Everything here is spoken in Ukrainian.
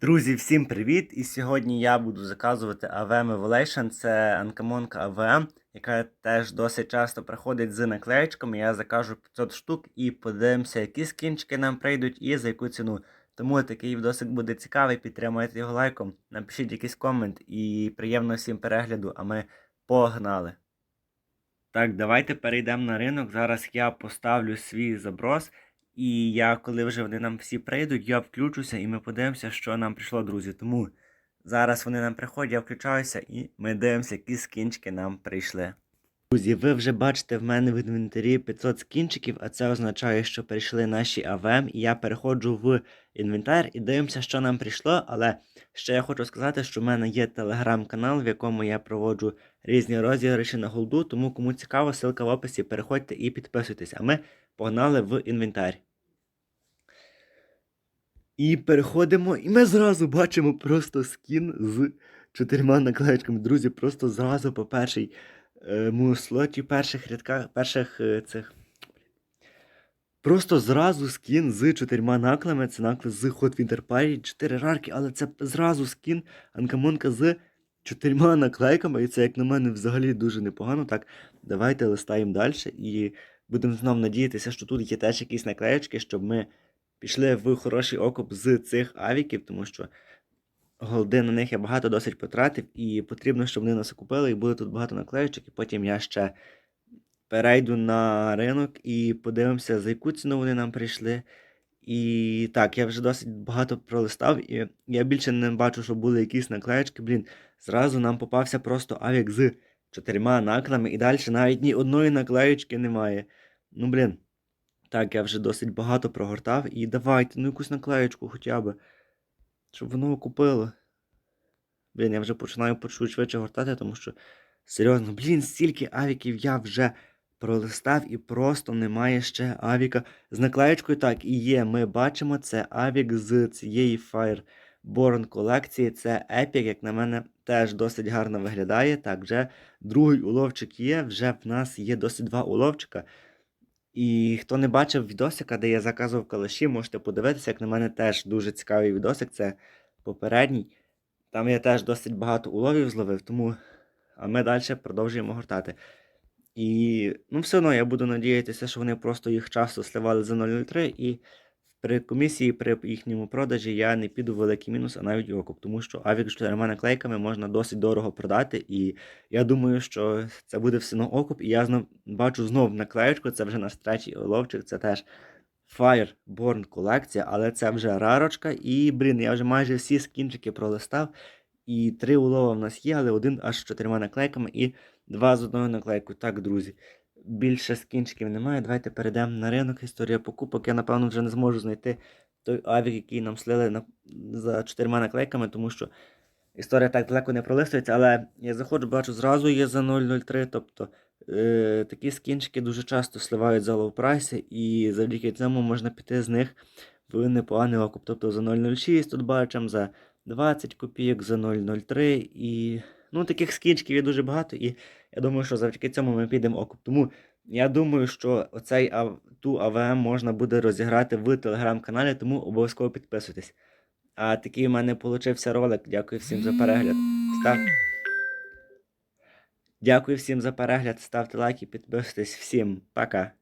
Друзі, всім привіт! І сьогодні я буду заказувати AVM Evolution. Це анкамонка AVM, яка теж досить часто приходить з наклеєчками. Я закажу 500 штук і подивимося, які скінчики нам прийдуть і за яку ціну. Тому такий відосик буде цікавий. Підтримайте його лайком, напишіть якийсь комент і приємного всім перегляду, а ми погнали! Так, давайте перейдемо на ринок. Зараз я поставлю свій заброс. І я, коли вже вони нам всі прийдуть, я включуся і ми подивимося, що нам прийшло, друзі. Тому зараз вони нам приходять, я включаюся і ми дивимося, які скінчики нам прийшли. Друзі, ви вже бачите в мене в інвентарі 500 скінчиків, а це означає, що прийшли наші АВМ, і я переходжу в інвентар і дивимося, що нам прийшло. Але ще я хочу сказати, що в мене є телеграм-канал, в якому я проводжу різні розіграші на голду. Тому кому цікаво, ссылка в описі. Переходьте і підписуйтесь. А ми погнали в інвентар. І переходимо, і ми зразу бачимо просто скін з чотирма наклеєчками. Друзі, просто зразу по першій е, слоті, перших рядках, перших е, цих. Просто зразу скін з чотирма наклами. Це наклад з Hot Winter Party, 4 рарки, але це зразу скін анкамонка з чотирма наклейками. І це, як на мене, взагалі дуже непогано. Так, давайте листаємо далі і будемо знову надіятися, що тут є теж якісь наклеєчки, щоб ми пішли в хороший окуп з цих авіків, тому що голди на них я багато досить потратив, і потрібно, щоб вони нас окупили, і буде тут багато наклеючок, і потім я ще перейду на ринок і подивимося, за яку ціну вони нам прийшли. І так, я вже досить багато пролистав, і я більше не бачу, що були якісь наклеєчки. Блін, зразу нам попався просто авік з чотирма наклами, і далі навіть ні одної наклеючки немає. Ну, блін. Так, я вже досить багато прогортав. І давайте, ну якусь наклеєчку хоча б. Щоб воно купило. Блін, я вже починаю почуть швидше гортати, тому що. Серйозно, блін, стільки авіків я вже пролистав і просто немає ще авіка. З наклеєчкою так і є. Ми бачимо, це авік з цієї Fireborn колекції. Це Epic, як на мене, теж досить гарно виглядає. Так, вже другий уловчик є, вже в нас є досить два уловчика. І хто не бачив відосика, де я заказував калаші, можете подивитися, як на мене теж дуже цікавий відосик. Це попередній. Там я теж досить багато уловів зловив, тому а ми далі продовжуємо гортати. І ну, все одно я буду надіятися, що вони просто їх часто сливали за 0,03, і при комісії, при їхньому продажі я не піду в великий мінус, а навіть окуп, тому що авік з чотирма наклейками можна досить дорого продати. І я думаю, що це буде все одно окуп. І я знов бачу знов наклеєчку, це вже наш третій оловчик, це теж Fireborn колекція, але це вже рарочка. І, блін, я вже майже всі скінчики пролистав. І три улова в нас є, але один аж з чотирма наклейками і два з одною наклейкою. Так, друзі. Більше скінчиків немає. Давайте перейдемо на ринок. Історія покупок. Я, напевно, вже не зможу знайти той авік, який нам слили на... за чотирма наклейками, тому що історія так далеко не пролистується. Але я заходжу, бачу, зразу є за 0,03. Тобто е- такі скінчики дуже часто сливають за лоу-прайси, і завдяки цьому можна піти з них в непоганий окуп. Тобто за 0,06 тут бачимо, за 20 копійок, за 0,03 і. Ну, таких скінчиків є дуже багато, і я думаю, що завдяки цьому ми підемо окуп. Тому я думаю, що оцей ту АВМ можна буде розіграти в телеграм-каналі, тому обов'язково підписуйтесь. А такий у мене получився ролик. Дякую всім за перегляд. Став... Дякую всім за перегляд. Ставте лайки, підписуйтесь. Всім пока.